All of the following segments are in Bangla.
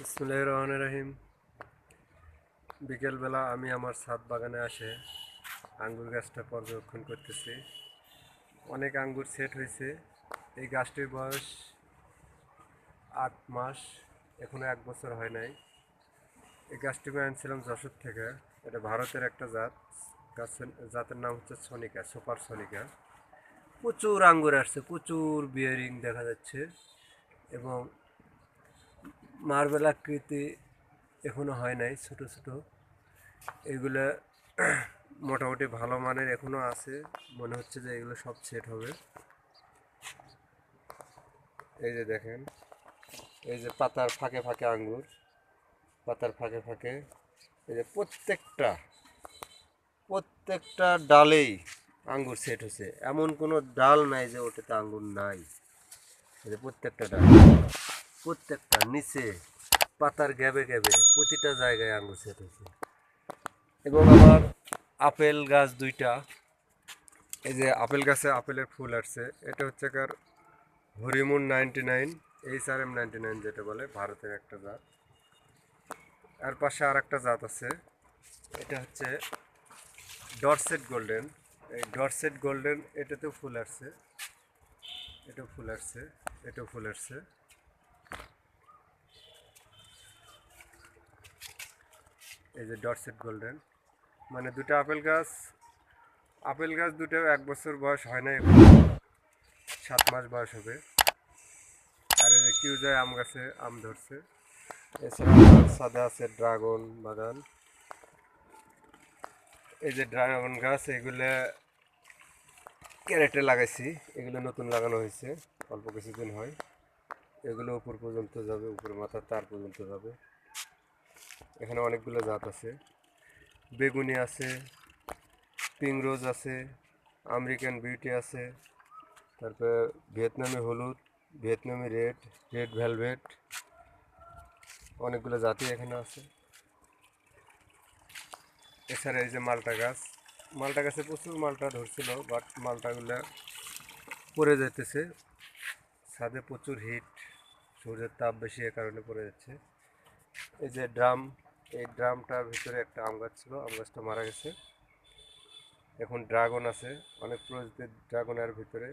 বিসমুল্লাহ রহমান রাহিম বিকেলবেলা আমি আমার ছাদ বাগানে আসে আঙ্গুর গাছটা পর্যবেক্ষণ করতেছি। অনেক আঙ্গুর সেট হয়েছে। এই গাছটির বয়স আট মাস, এখনও এক বছর হয় নাই। এই গাছটি আমি আনছিলাম যশোর থেকে। এটা ভারতের একটা জাত। গাছের, জাতের নাম হচ্ছে সনিকা, সুপার সনিকা। প্রচুর আঙ্গুর আসছে, প্রচুর বিয়ারিং দেখা যাচ্ছে। এবং মার্বেল আকৃতি এখনও হয় নাই, ছোট ছোট। এগুলো মোটামুটি ভালো মানের এখনও আছে। মনে হচ্ছে যে এগুলো সব সেট হবে। এই যে দেখেন, এই যে পাতার ফাঁকে ফাঁকে আঙ্গুর, পাতার ফাঁকে ফাঁকে, এই যে প্রত্যেকটা প্রত্যেকটা ডালেই আঙ্গুর সেট হয়েছে। এমন কোনো ডাল নাই যে ওটাতে আঙ্গুর নাই। এই যে প্রত্যেকটা ডাল। প্রত্যেকটা নিচে পাতার গ্যাবে গ্যাবে প্রতিটা জায়গায় আঙ্গুর সেট হয়েছে। এবং আমার আপেল গাছ দুইটা। এই যে আপেল গাছে আপেলের ফুল আসছে। এটা হচ্ছে কার Hariman ninety nine, H R M ninety nine যেটা বলে, ভারতের একটা জাত। আর পাশে আর একটা জাত আছে। এটা হচ্ছে ডরসেট গোল্ডেন। এই ডরসেট গোল্ডেন এটাতেও ফুল আসছে। এটাও ফুল আসছে। এটাও ফুল আসছে। এই যে ডটসেট গোল্ডেন। মানে দুটো আপেল গাছ আপেল গাছ দুটো এক বছর বয়স হয় না সাত মাস বয়স হবে। আর এই যে কিউজায় আম গাছে আম ধরছে। এছাড়া সাদা আছে ড্রাগন বাগান। এই যে ড্রাগন গাছ, এগুলো ক্যারেটে লাগাইছি, এগুলো নতুন লাগানো হয়েছে, অল্প কিছুদিন হয়। এগুলো উপর পর্যন্ত যাবে, উপর মাথার তার পর্যন্ত যাবে। এখানে অনেকগুলো জাত আছে। বেগুনি আছে পিং রোজ আছে, আমেরিকান বিউটি আছে, তারপর ভিয়েতনামি হলুদ, ভিয়েতনামি রেড রেড ভেলভেট, অনেকগুলো জাতি এখানে আছে। এছাড়া এই যে মালটা গাছ, মালটা গাছে প্রচুর মালটা ধরছিল বাট মালটাগুলো পড়ে যেতেছে ছাদে প্রচুর হিট সূর্যের তাপ বেশি এ কারণে পড়ে যাচ্ছে। এই যে ড্রাম, এই ড্রামটার ভিতরে একটা আম গাছ ছিল, আম গাছটা মারা গেছে। এখন ড্রাগন আছে, অনেক প্রজাতির ড্রাগনের ভিতরে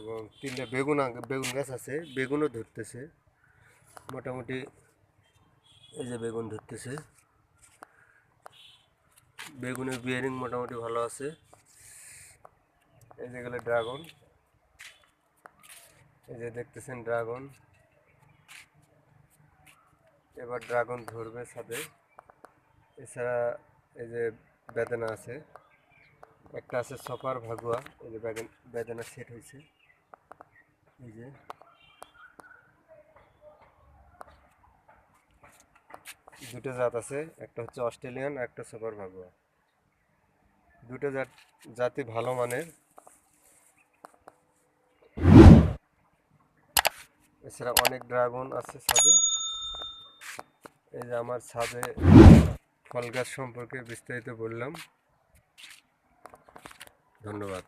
এবং তিনটে বেগুন বেগুন গাছ আছে, বেগুনও ধরতেছে। মোটামুটি এই যে বেগুন ধরতেছে। বেগুনের বিয়ারিং মোটামুটি ভালো আছে। এই যে গেলে ড্রাগন। এই যে দেখতেছেন ড্রাগন। এবার ড্রাগন ধরবে ছাদে এছাড়া এই যে বেদানা আছে, একটা আছে সপার ভাগুয়া, এই যে বেদানা সেট হয়েছে। এই যে। দুটো জাত আছে, একটা হচ্ছে অস্ট্রেলিয়ান একটা সুপার ভাগুয়া। দুটো জাত, জাতি ভালো মানের। এছাড়া অনেক ড্রাগন আছে ছাদে এই যে আমার ছাদে ফল গাছ সম্পর্কে বিস্তারিত বললাম। ধন্যবাদ।